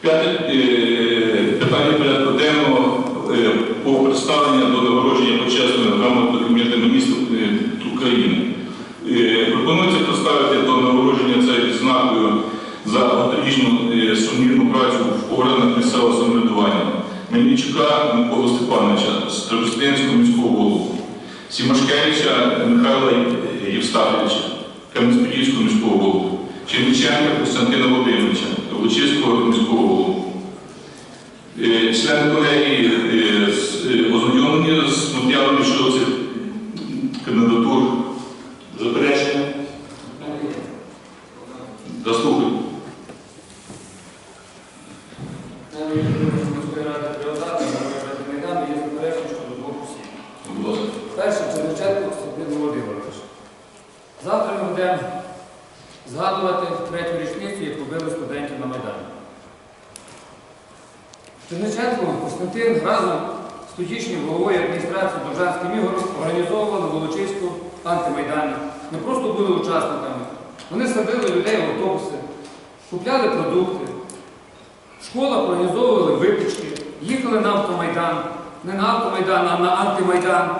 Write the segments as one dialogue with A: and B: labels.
A: П'яте е, питання порядку денного е, по представленню до нагородження почесною грамотою Кабінету міністрів е, України. Пропонується представити до нагородження цією відзнакою за е, сумнівну працю в органах місцевого самоврядування. Мельничука Микола Степановича з Тростянського міського голову, Сімашкевича Михайла Євстафовича, Кам'янець-Подільського міського голову, Черниченка Костянтина Володимировича, Волочиського міського голову. Е, Члени колегії е, е, ознайомлені з матеріалами щодо цих кандидатур. Заперечення? Ласка.
B: Перше Черниченко Костянтин Володимирович. Завтра ми будемо згадувати третю річницю, як робили студентів на Майдані. Черниченко Костянтин разом з тодішнім головою адміністрації Довжанським Ігорем організовували Волочиську антимайдані. Не просто були учасниками. Вони садили людей в автобуси, купляли продукти. Школа організовували випічки, їхали на автомайдан, не на автомайдан, а на антимайдан.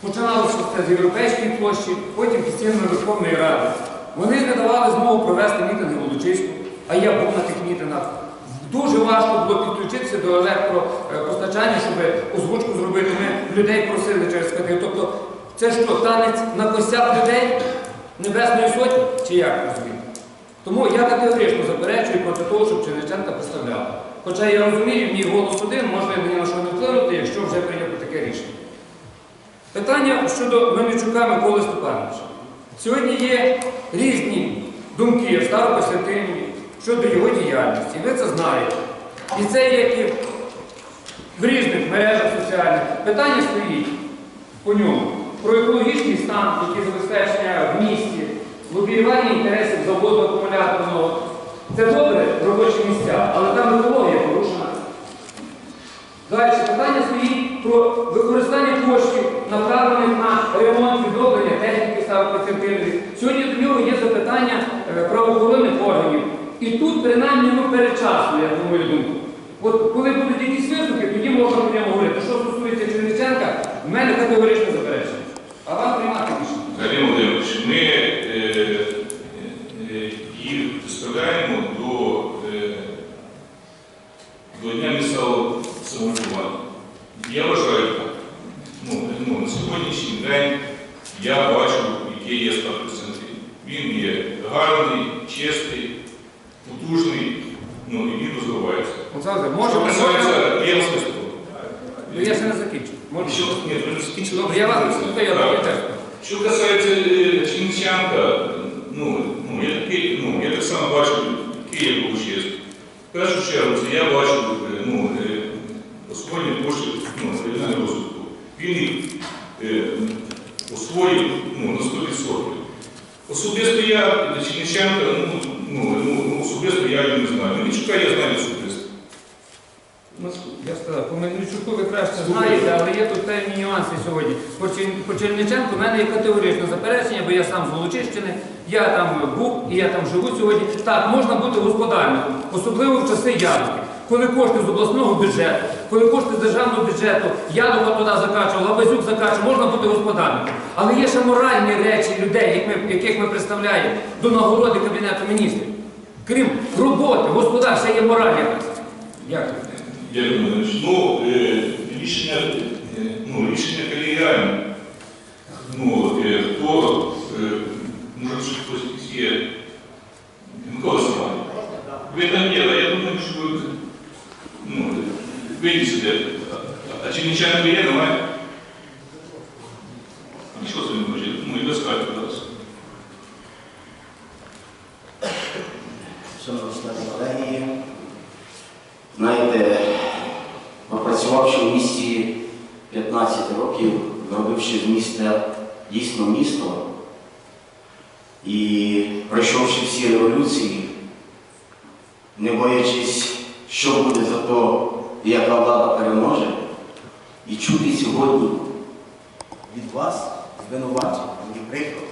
B: Починалося з Європейської площі, потім під стінами Верховної Ради. Вони не давали змогу провести мітинги в Лучиську, а я був на тих мітингах. Дуже важко було підключитися до електропостачання, щоб озвучку зробити. Ми людей просили через КТ. Тобто це що, танець на костях людей Небесної Сотні? Чи як розумієте? Тому я категорично заперечую проти того, щоб Черниченка представляли. Хоча я розумію, мій голос один може ні на що не вплинути, якщо вже прийнято таке рішення. Питання щодо Мельничука Миколи Степановича. Сьогодні є різні думки в Старокостянтині щодо його діяльності. Ви це знаєте. І це є і в різних мережах соціальних. Питання стоїть по ньому про екологічний стан, який забезпечення в місті, лобіювання інтересів заводу акумуляторного. Це добре робочі місця, але там екологія порушена. Далі питання стоїть про використання коштів, направлених на ремонт відновлення техніки Старокостянтинові. Сьогодні до нього є запитання е, правоохоронних органів. І тут, принаймні, ну передчасно, як на мою думку. От коли будуть якісь висновки, тоді можна про нього говорити. Що стосується Черниченка, в мене категорично заперечення. А вам приймати рішення.
A: Сергій Володимирович, ми е, е, їх представляємо до, е, до Дня місцевого самоврядування. Я вважаю так. Ну, ну, на сьогоднішній день я бачу, який є статус Константин. Він є гарний, чистий, потужний, ну і він розвивається.
B: Олександр,
A: Що
B: може,
A: касається, я вас виступив.
B: Ну, я ще не закінчу. Можна?
A: Що, ні, ви не закінчили.
B: Добре, я вас слухаю, я
A: Так.
B: вам теж.
A: Що касається е, Чинчанка, ну, ну, я, ну, я так само бачу, я був. В першу чергу, я бачу е, ну, е, освоєння коштів ну, регіонального розвитку. Він е, освоїв ну, на 100%. Особисто я Чинчанка, ну, ну, ну, особисто я його не знаю. Мельничука я знаю особисто.
B: Ну, Я сказав, по Мельничуку ви краще знаєте, але є тут певні нюанси сьогодні. По Чер- Черниченку в мене є категоричне заперечення, бо я сам з Волочищини, я там був і я там живу сьогодні. Так, можна бути господарником, особливо в часи ярмарки. Коли кошти з обласного бюджету, коли кошти з державного бюджету, Ядова туди закачував, Лабазюк закачував, можна бути господарником. Але є ще моральні речі людей, яких ми представляємо до нагороди Кабінету міністрів. Крім роботи, господар, ще є мораль якась. Дякую.
A: Дякую. Ну, е, рішення, е, ну, рішення колегіальне. Ну, е, хто, може, хтось є, Микола Семенович, ви там але я думаю, що ви, ну, сюди. А- чи нічого є, немає? Нічого собі не хоче, ну, і доскати зараз.
C: Шановні члени колегії, знаєте, попрацювавши в місті 15 років, зробивши з міста дійсно місто і пройшовши всі революції, не боячись, що буде за то, яка влада переможе, і чути сьогодні від вас звинувачення, мені прикро.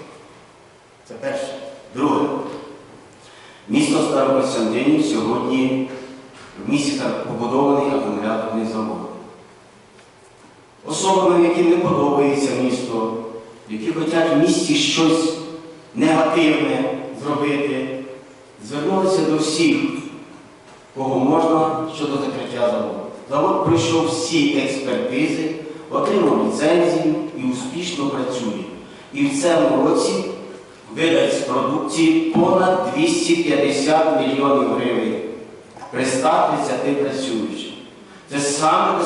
C: Це перше. Друге. Місто Старокостянтинів сьогодні в місті побудований акумуляторний завод. Особами, яким не подобається які хочуть в місті щось негативне зробити, звернулися до всіх, кого можна щодо закриття заводу. Завод пройшов всі експертизи, отримав ліцензію і успішно працює. І в цьому році видасть продукції понад 250 мільйонів гривень при 130 працюючих. Це саме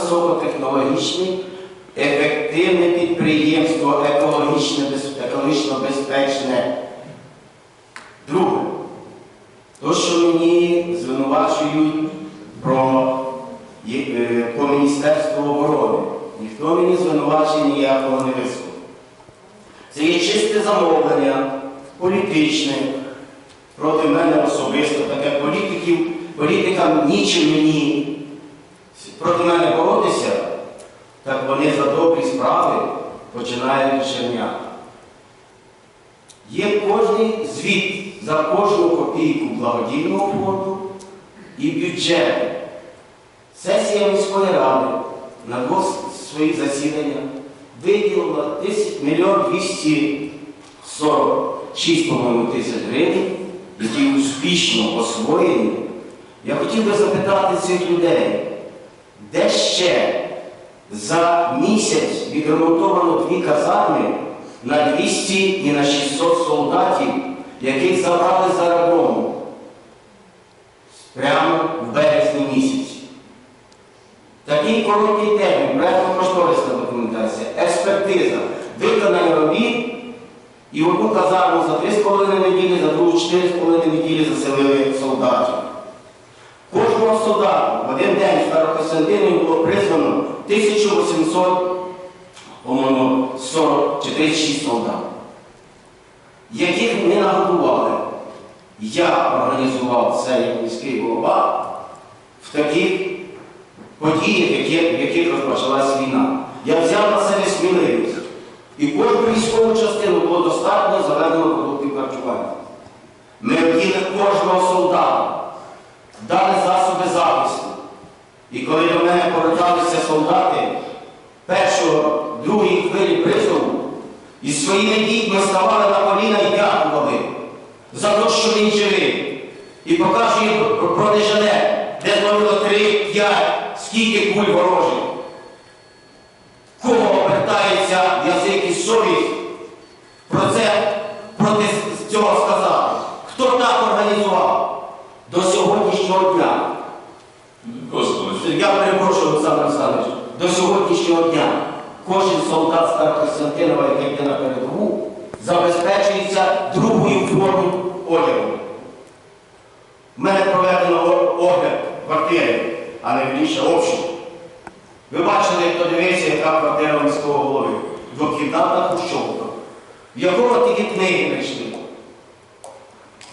C: ефективне підприємство, екологічно безпечне. Друге, то, що мені звинувачують про, е, по Міністерству оборони, ніхто мені звинувачень ніякого не висловив. Це є чисте замовлення політичне проти мене особисто, таке політиків, політикам нічим мені проти мене боротися, так вони за добрі починають черняти. Є кожний звіт за кожну копійку благодійного фонду і бюджету. Сесія міської ради на двох своїх засіданнях виділила 10 мільйон 246, по-моєму, тисяч гривень, які успішно освоєні. Я хотів би запитати цих людей, де ще за місяць відремонтовано дві казарми на 200 і на 600 солдатів, яких забрали за рабом прямо в березні місяці. Такий короткий термін, проєктно-кошторисна документація, експертиза, виконання робіт і одну казарму за 3,5 неділі, за другу 4,5 неділі заселили солдатів. Кожного солдата в один день в Старокостянтинові було призвано 1800, по-моєму, 40 чи 36 солдат, яких не нагодували. Я організував це як міський голова в таких подіях, в яких розпочалась війна. Я взяв на себе сміливість. І кожну військову частину було достатньо заведено продуктів харчування. Ми вділи кожного солдата, дали засоби захисту. І коли солдати першого, другої хвилі призову, із своїми дітьми ставали на коліна і дякували за те, що він живий. І показує про Дежане, де зловило 3-5, скільки куль ворожих. Кого обертається язик і совість про це проти цього сказати? Хто так організував до сьогоднішнього дня?
A: Господи.
C: Я перепрошую, Олександр Олександрович, до сьогоднішнього дня кожен солдат Старокостянтинова, який йде на передову, забезпечується другою формою одягу. У мене проведено огляд квартири, а не більше. Ви бачили, хто дивився, яка квартира міського голови. Двокімнатна хущовка. В якого тільки книги знайшли.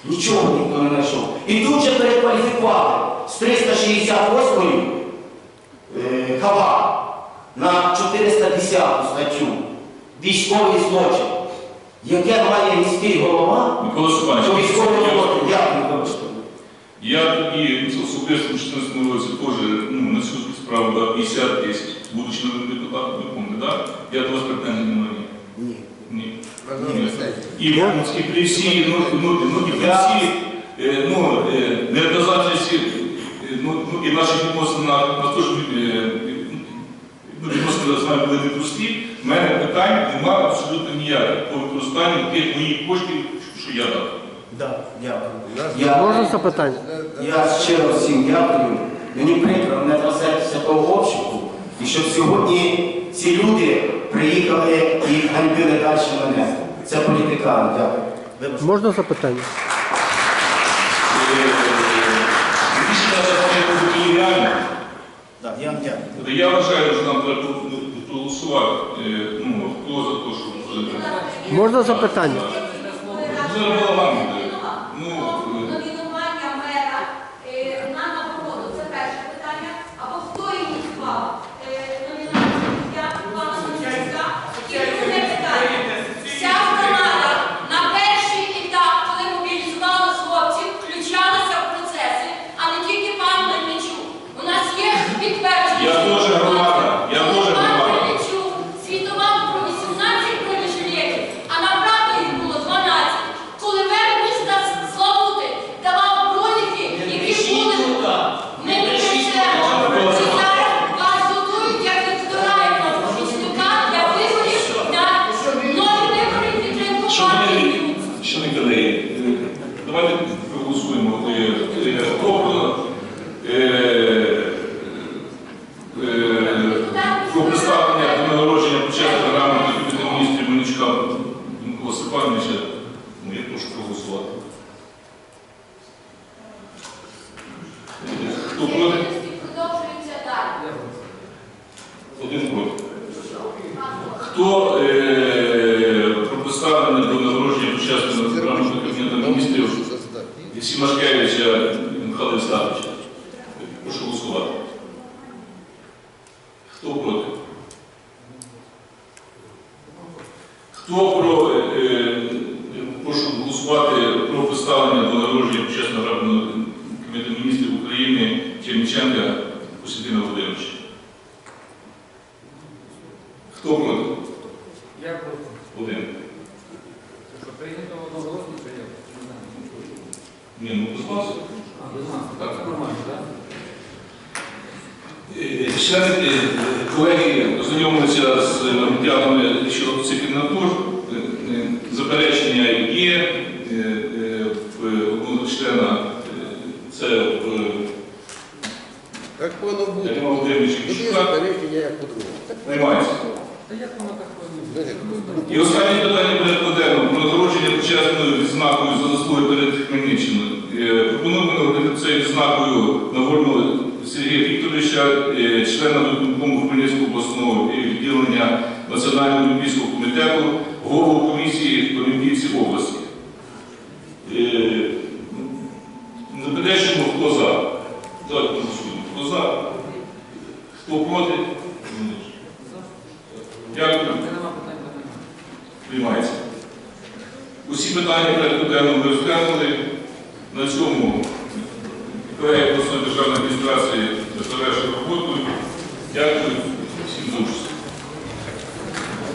C: Нічого ніхто не знайшов. І тут же перекваліфікували з 368 е, хава на 410 статтю військовий злочин. Яке має міський голова,
A: Микола Степанович,
C: то військовий
A: я-
C: злочин. Дякую, вибачте.
A: Я тоді особисто в 2014 році теж ну, на цю справу дав 50 тисяч, будучи народним депутатом, ви пам'ятаєте, так? Я до вас претензій не маю.
C: Ні.
A: Ні. Ні. І, і при всій, ну, ну, ну, і при всій, е, ну, е, неоднозначності, е, ну, ну, і наші відносини на, на що е, ну, були непрості, в мене питань немає абсолютно ніяких по використанню тих моїх коштів, що я дав.
C: Да, дякую. Я,
D: Можна запитання?
C: я щиро всім дякую. Мені прикро не трасетися того обшуку. І щоб сьогодні ці люди приїхали і ганьбили далі мене. Це політикани, дякую. Вибачте.
D: Можна запитання?
A: Рішення за це реально.
C: Да, я вам дякую.
A: Я вважаю, що нам треба ну. Е, Ну, хто за те, що
D: Можна запитання?
A: Буде. Ну,
E: Степановича, ну я прошу проголосувати. Хто
A: проти? Один проти. Хто е, представлений до нагородження учасника Рамкого Кабінету міністрів Сімашкевича Михайла Ставича? Прошу голосувати. Хто проти? Хто проти? Черніченка Костянтина Володимировича? Хто проти?
B: Я проти.
A: Один.
B: Що, прийнято одноголосно знаю.
A: Ні, ну без вас.
B: А, без нас. Так, нормально, так?
A: Е, Члени е, колеги ознайомилися з матеріалами щодо цих кандидатур. Е, е, Заперечення є е, е, одного члена. е, Це в
D: Так воно буде.
A: Ірина Володимировича
D: Буде
A: Кищука.
D: заперечення, як по-другому.
B: Та як воно так повинно?
D: Ну.
A: І останнє питання порядку денного про нагородження почесною відзнакою за заслуги перед Хмельниччиною. Е, Пропонуємо нагородити цією відзнакою Нагорного Сергія Вікторовича, е, члена виконкому Хмельницького обласного відділення Національного олімпійського комітету, голову комісії Олімпійців області. Е, Заперечуємо, хто за. Давайте голосуємо. Хто за? Хто проти? Дякую. Приймається. Усі питання порядку денного ми розглянули. На цьому проєкт обласної державної адміністрації завершив роботу. Дякую.